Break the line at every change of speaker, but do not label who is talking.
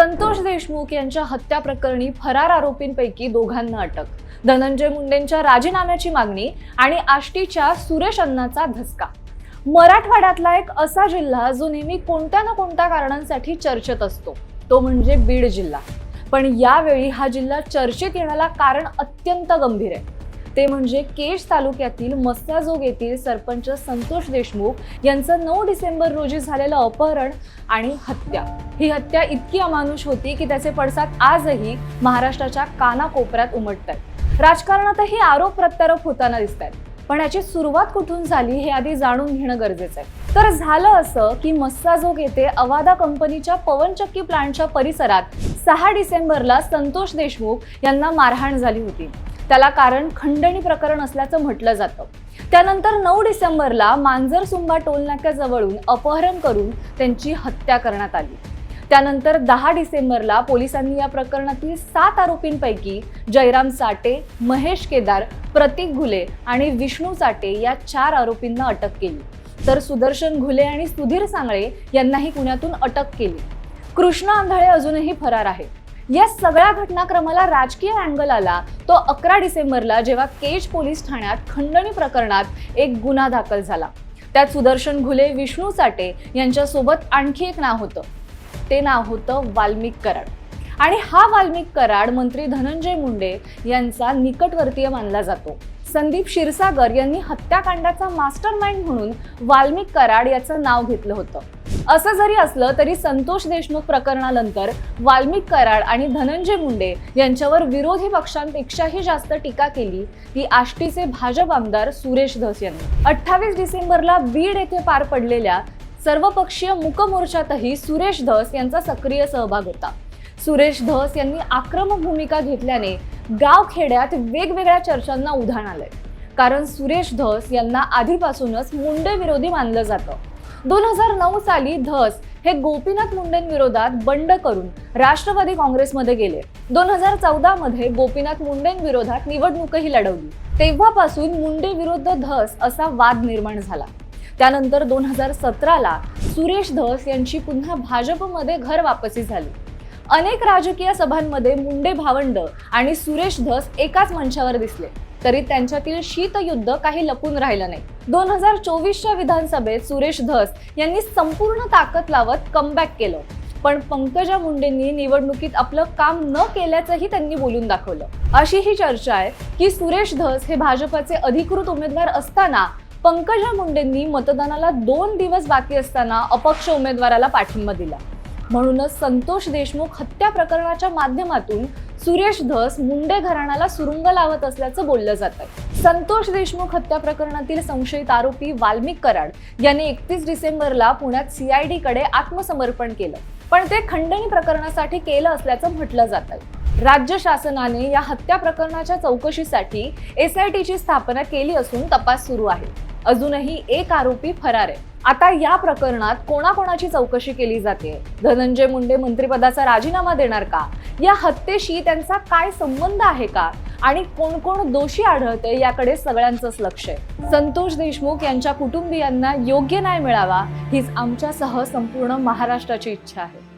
संतोष देशमुख यांच्या हत्या प्रकरणी फरार आरोपींपैकी दोघांना अटक. धनंजय मुंडेंच्या राजीनाम्याची मागणी आणि आष्टीच्या सुरेश अण्णाचा धसका. मराठवाड्यातला एक असा जिल्हा जो नेहमी कोणत्या ना कोणत्या कारणांसाठी चर्चेत असतो तो म्हणजे बीड जिल्हा. पण यावेळी हा जिल्हा चर्चेत येण्याला कारण अत्यंत गंभीर आहे. ते म्हणजे केज तालुक्यातील मस्त्याजोग येथील सरपंच संतोष देशमुख यांचं नऊ डिसेंबर रोजी झालेलं अपहरण आणि हत्या. ही हत्या इतकी अमानुष होती की त्याचे पडसाद आजही महाराष्ट्राच्या कानाकोपऱ्यात उमटत आहेत राजकारणातही आरोप प्रत्यारोप होताना दिसत आहेत पण याची सुरुवात कुठून झाली हे आधी जाणून घेणं गरजेचं आहे. तर झालं असं की मस्साजोग येथे अवादा कंपनीच्या पवनचक्की प्लांटच्या परिसरात सहा डिसेंबरला संतोष देशमुख यांना मारहाण झाली होती. त्याला कारण खंडणी प्रकरण असल्याचं म्हटलं जातं. त्यानंतर नऊ डिसेंबरला मांजर सुंबा टोलनाक्याजवळून अपहरण करून त्यांची हत्या करण्यात आली. त्यानंतर दहा डिसेंबरला पोलिसांनी या प्रकरणातील सात आरोपींपैकी जयराम साटे महेश केदार प्रतीक घुले आणि विष्णू साटे या चार आरोपींना अटक केली. तर सुदर्शन घुले आणि सुधीर सांगळे यांनाही पुण्यातून अटक केली. कृष्ण आंधळे अजूनही फरार आहेत. या सगळ्या घटनाक्रमाला राजकीय अँगल आला. तो अकरा डिसेंबरला जेव्हा केज पोलीस ठाण्यात खंडणी प्रकरणात एक गुन्हा दाखल झाला. त्यात सुदर्शन घुले विष्णू साटे यांच्यासोबत आणखी एक नाव होतं. ते नाव होतं वाल्मिक कराड. आणि हा वाल्मिक कराड मंत्री धनंजय मुंडे यांचा निकटवर्तीय मानला जातो. संदीप क्षीरसागर यांनी हत्याकांडाचा मास्टर माइंड म्हणून वाल्मिक कराड याचं नाव घेतलं होतं. असं जरी असलं तरी संतोष देशमुख प्रकरणानंतर वाल्मिक कराड आणि धनंजय मुंडे यांच्यावर विरोधी पक्षांपेक्षाही जास्त टीका केली ती आष्टीचे भाजप आमदार सुरेश धस यांनी. अठ्ठावीस डिसेंबरला बीड येथे पार पडलेल्या सर्वपक्षीय मुकमोर्चातही सुरेश धस यांचा सक्रिय सहभाग होता. सुरेश धस यांनी आक्रमक भूमिका घेतल्याने गाव खेड्यात वेगवेगळ्या चर्चांना उधाण आलंय. कारण सुरेश धस यांना आधीपासूनच मुंडे विरोधी मानलं जातं. दोन हजार नऊ साली धस हे गोपीनाथ मुंडेंविरोधात बंड करून राष्ट्रवादी काँग्रेसमध्ये गेले. दोन हजार चौदा मध्ये गोपीनाथ मुंडेंविरोधात निवडणूकही लढवली. तेव्हापासून मुंडे विरुद्ध धस असा वाद निर्माण झाला. त्यानंतर दोन हजार सतराला सुरेश धस यांची पुन्हा भाजपमध्ये घर वापसी झाली. अनेक राजकीय सभांमध्ये मुंडे भावंड आणि सुरेश धस एकाच मंचावर दिसले. तरी त्यांच्यातील शीतयुद्ध काही लपून राहिलं नाही. दोन हजार चोवीसच्या विधानसभेत सुरेश धस यांनी संपूर्ण ताकद लावत कमबॅक केलं. पण पंकजा मुंडेंनी निवडणुकीत आपलं काम न केल्याचंही त्यांनी बोलून दाखवलं. अशी ही चर्चा आहे की सुरेश धस हे भाजपचे अधिकृत उमेदवार असताना पंकजा मुंडेंनी मतदानाला दोन दिवस बाकी असताना अपक्ष उमेदवाराला पाठिंबा दिला. म्हणूनच संतोष देशमुख हत्या प्रकरणाच्या माध्यमातून सुरेश धस मुंडे घराण्याला सुरुंग लावत असल्याचं बोललं जात आहे संतोष देशमुख हत्या प्रकरणातील संशयित आरोपी वाल्मिक कराड यांनी एकतीस डिसेंबरला पुण्यात सीआयडी कडे आत्मसमर्पण केलं. पण ते खंडणी प्रकरणासाठी केलं असल्याचं म्हटलं जात आहे राज्य शासनाने या हत्या प्रकरणाच्या चौकशीसाठी एस आय टीची स्थापना केली असून तपास सुरू आहे. अजूनही एक आरोपी फरार आहे. आता या प्रकरणात कोणाकोणाची चौकशी केली जाते? धनंजय मुंडे मंत्रिपदाचा राजीनामा देणार का? या हत्येशी त्यांचा काय संबंध आहे का? आणि कोण कोण दोषी आढळते याकडे सगळ्यांचंच लक्ष आहे. संतोष देशमुख यांच्या कुटुंबियांना योग्य न्याय मिळावा हीच आमच्यासह संपूर्ण महाराष्ट्राची इच्छा आहे.